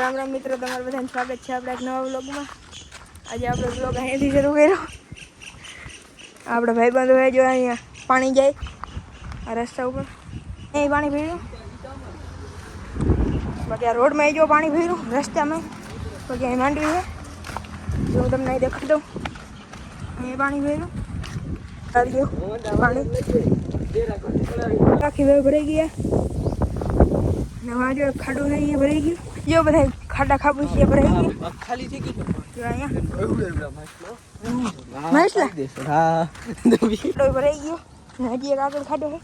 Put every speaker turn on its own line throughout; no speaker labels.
રામ રામ મિત્રો તમારું બધાને સ્વાગત છે આપણા એક નવા વ્લોગમાં આજે આપણે વ્લોગ અહીંયાથી શરૂ કર્યો આપણે ભાઈબંધો હોય જો અહીંયા પાણી જાય આ રસ્તા ઉપર અહીં પાણી ભર્યું બાકી આ રોડમાં જો પાણી ભર્યું રસ્તામાં બાકી અહીં માંડવી છે જો હું તમને અહીં દેખાડી દઉં અહીં પાણી ભર્યું ચાલ્યો પાણી આખી વેવ ભરાઈ ગયા નવા જો ખાડો છે અહીંયા ભરાઈ ગયું જો બધા ખાડા ખાબુ છે આપણે
ખાલી થઈ ગઈ
તો અહીંયા. માછલા?
હા
ડોય ભરાઈ ગયો. હજી એક આગળ ખાડો હે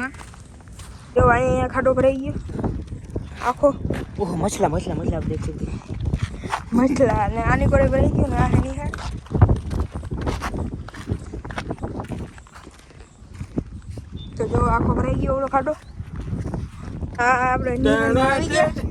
હા તો અહીંયા ખાડો ભરાઈ ગયો. આખો.
ઓહ મછલા મછલા મછલા આપણે દેખ શકીએ
મછલા ને આની કોડે ભરાઈ ગયો ને આ એની હે તો જો આખો ભરાઈ ગયો ઓલો ખાડો. આ આપણે આવી ગયા.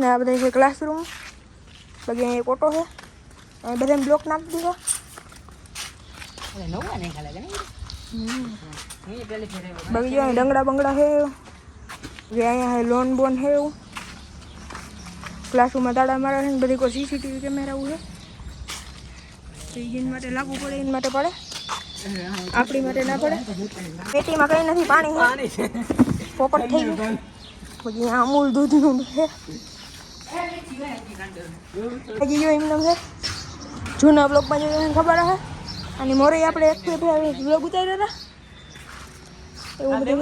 નિહાર ને આ બધા છે ક્લાસરૂમ અહીંયા એક ઓટો છે. અહીં બધા બ્લોક નાખી દીધો. બાકી જો અહીં ડંગડા બંગડા છે જે અહીંયા છે લોન બોન છે એવું. ક્લાસરૂમમાં તાળા મારા છે બધી કોઈ સીસીટીવી કેમેરા એવું છે તો માટે લાગુ પડે એના માટે પડે. આપણી માટે ના પડે. પેટીમાં કંઈ નથી પાણી પોપટ થઈ ગયું. પછી અમૂલ દૂધનું છે. હજી જો એમને છે. જૂના બ્લોગમાં જોયું એને ખબર હે? અને મોરે આપણે એક બ્લોગ ઉતાર્યા હતા એવું બધું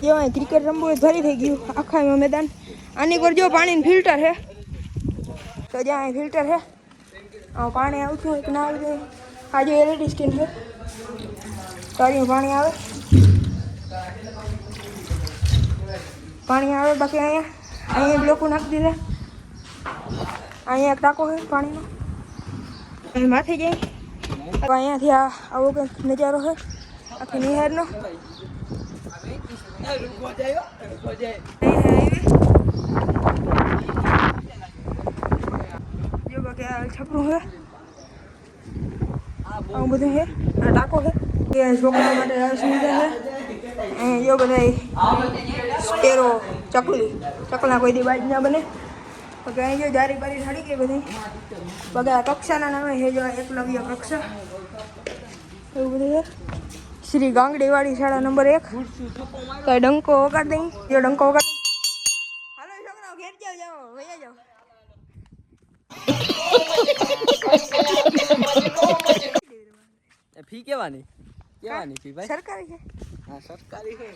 છે જો અહીં ક્રિકેટ રમવું હોય તો ભરી થઈ ગયું આખા એમાં મેદાન. આની પર જો પાણીનું ફિલ્ટર છે તો જ્યાં અહીં ફિલ્ટર છે આમાં પાણી આવતું હોય કે ના આવતું હોય, આ જો એલઈડી સ્ક્રીન છે. તો અહીં પાણી આવે. પાણી આવે બાકી અહીંયા. અહીંયા બ્લોકો નાખી દીધા. અહીંયા એક ટાંકો છે પાણીનો. માથે જાય અહીંયાથી આ આવો કંઈક નજારો છે. આખી નિહારનો. છપરું છે. આવું બધું છે. આ ટાંકો છે. એ છોકરા માટે ચકલી. ચકલા કોઈ દી બાજ ના બને. પગે જો જારી બારી સાડી ગઈ બધી. પગે કક્ષાના નામે હે જો એકલવ્ય કક્ષા. એવું બધું શ્રી ગાંગડીવાળી શાળા નંબર એક. કઈ ડંકો વગાડ દઈ. જો ડંકો વગાડ હાલો છોકરાઓ ઘેર જાઓ જાઓ વૈયા જાઓ.
ફી કેવાની? કેવાની ફી ભાઈ?
સરકારી છે?
હા સરકારી છે.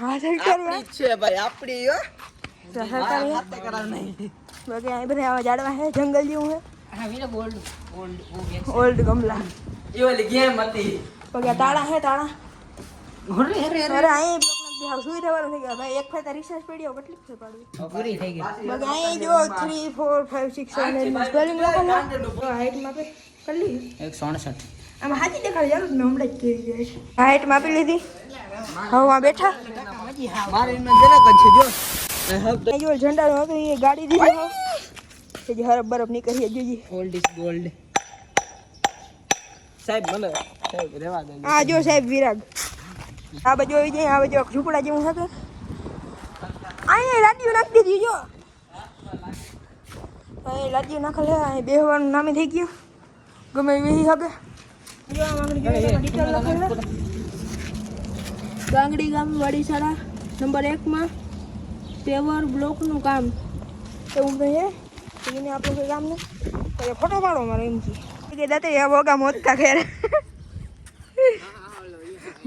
હા સરકારી
છે ભાઈ આપણી હો.
બાકી અહીં બધા આવા ઝાડવા છે જંગલ જેવું છે
હા વીરે ગોલ્ડ ગોલ્ડ
ઓલ્ડ ગમલા.
એ ઓલી ગેમ હતી.
બાકી આ તાળા છે તાળા.
અરે અરે
અરે. અહીં બ્લોક નથી હાવ સુઈ રહેવાનું થઈ ગયા. ભાઈ એક ફાયદા રિસર્ચ પડ્યો કેટલી ફે પાડવી?
પૂરી થઈ ગઈ.
બાકી અહીં જો three four five six seven eight spelling લખેલો હાઈટ માપે કરી
એક સડસઠ
હાજી દેખાડી ચાલો હમણાં જ કરી જાય છે. હાઈટ માપી લીધી. હવે આ બેઠા.
મારે એમાં જરાક જ છે જો.
જો એ ગાડી દીધી. જે હરફ બરફ નીકળી જોજી
ગોલ્ડ ઇઝ ગોલ્ડ સાહેબ મને સાહેબ રેવા દે.
આ જો સાહેબ વિરાગ. આ બાજુ આવી જાય આ બાજુ ઝૂંપડા જેવું હતું અહીંયા લાડીઓ નાખી દીધી જો. અહીં લાડીઓ નાખેલ છે અહીં બેહવાનું નામે થઈ ગયું. ગમે એવી છે. ગાંગડી ગામ વાડી શાળા નંબર એકમાં પેવર બ્લોકનું કામ. એવું બધું છે એને આપણું કોઈ કામ નહીં પછી ફોટો પાડો મારો એમ કે. દાતે એ વગા મોતતા ખેર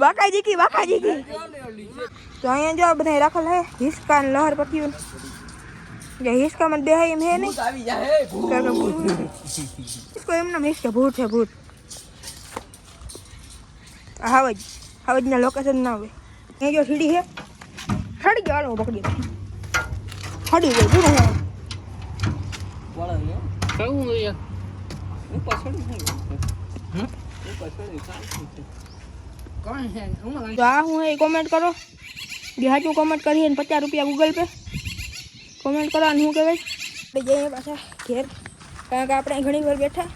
બાકાજી કી બાકાજી કી. તો અહીંયા જો બધા રાખેલ હે હિસકા ને લહર પટ્યું જે હિસકા માં બેહાય એમ હે નહીં. કારણ કે ભૂત હિસકો એમને હિસકે ભૂત છે ભૂત. આ હાવજ. હાવજના લોકેશન ના હોય. અહીંયા જો સીડી છે સડી ગયો હાલો હું. સડી ગયો શું હું
કેવું છે? કોણ છે? હું
તો આ હું એ કોમેન્ટ કરો. સાચું કોમેન્ટ કરીએ ને પચાસ રૂપિયા ગૂગલ પે કોમેન્ટ કરો અને શું કહેવાય? આપણે જઈએ પાછા ઘેર. કારણ કે આપણે ઘણી વાર બેઠા.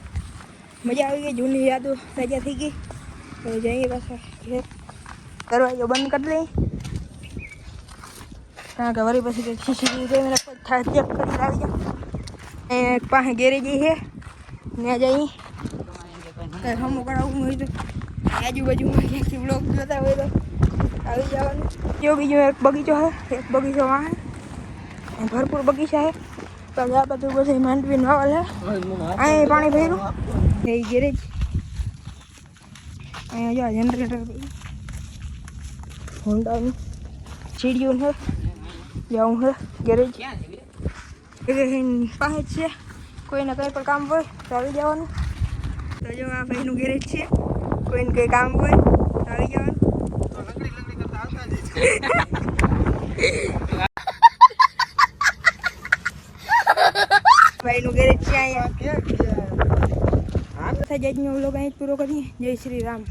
મજા આવી ગઈ જૂની યાદો તાજા થઈ ગઈ. તો જઈએ પાછા ઘેર. દરવાજો બંધ કરી દઈએ કારણ કે વળી પછી કંઈક સીસીટીવી કેમેરા થાય ચેક કરી આવી જાય એ પાસે ગેરેજ છે ત્યાં જઈએ કંઈ હમું કરાવવું હોય તો આજુબાજુમાં ક્યાંકથી બ્લોગ જોતા હોય તો આવી જવાનું જો બીજો એક બગીચો છે એક બગીચો વાહ છે ભરપૂર બગીચા છે તો આ બધું બધું માંડવી વાવલ છે અહીં પાણી ભર્યું એ ગેરેજ અહીંયા જો જનરેટર હોન્ડાનું સીડીયું છે જવું છે ગેરેજ એ પાસે છે. કોઈને કંઈ પણ કામ હોય તો આવી જવાનું. તો જો આ ભાઈનું ગેરેજ છે. કોઈને કંઈ કામ હોય તો આવી જવાનું. ભાઈનું ગેરેજ છે અહીંયા. આ સાથે જ આજનો વ્લોગ અહીં પૂરો કરીએ જય શ્રી રામ.